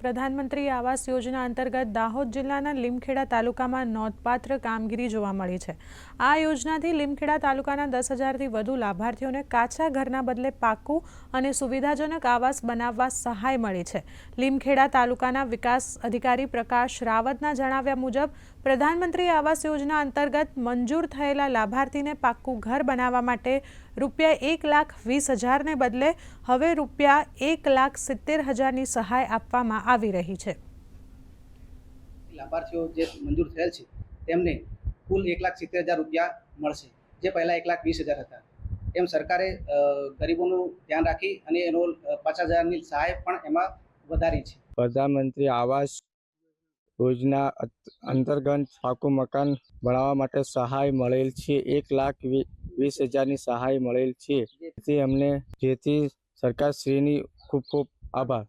પ્રધાનમંત્રી આવાસ યોજના અંતર્ગત દાહોદ જિલ્લાના લીમખેડા તાલુકામાં નોંધપાત્ર કામગીરી જોવા મળી છે. આ યોજનાથી લીમખેડા તાલુકાના દસ હજારથી વધુ લાભાર્થીઓને કાચા ઘરના બદલે પાકું અને સુવિધાજનક આવાસ બનાવવા સહાય મળી છે. લીમખેડા તાલુકાના વિકાસ અધિકારી પ્રકાશ રાવતના જણાવ્યા મુજબ, પ્રધાનમંત્રી આવાસ યોજના અંતર્ગત મંજૂર થયેલા લાભાર્થીને પાક્કું ઘર બનાવવા માટે રૂપિયા એક લાખ વીસ હજારને બદલે હવે રૂપિયા એક લાખ સિત્તેર હજારની સહાય આપવામાં આવી રહી છે. લાભાર્થીઓ જે મંજૂર થયેલ છે તેમને કુલ એક લાખ સિત્તેર હજાર રૂપિયા મળશે જે પહેલાં એક લાખ વીસ હજાર હતા. એમ સરકારે ગરીબોનું ધ્યાન રાખી અને એનો પચાસ હજારની સહાય પણ એમાં વધારી છે. પ્રધાનમંત્રી આવાસ યોજના અંતર્ગત પાકું મકાન બનાવવા માટે સહાય મળેલ છે. એક લાખ વી- વીસ હજારની સહાય મળેલ છે. જેથી અમને જેથી સરકારશ્રીની ખૂબ ખૂબ આભાર.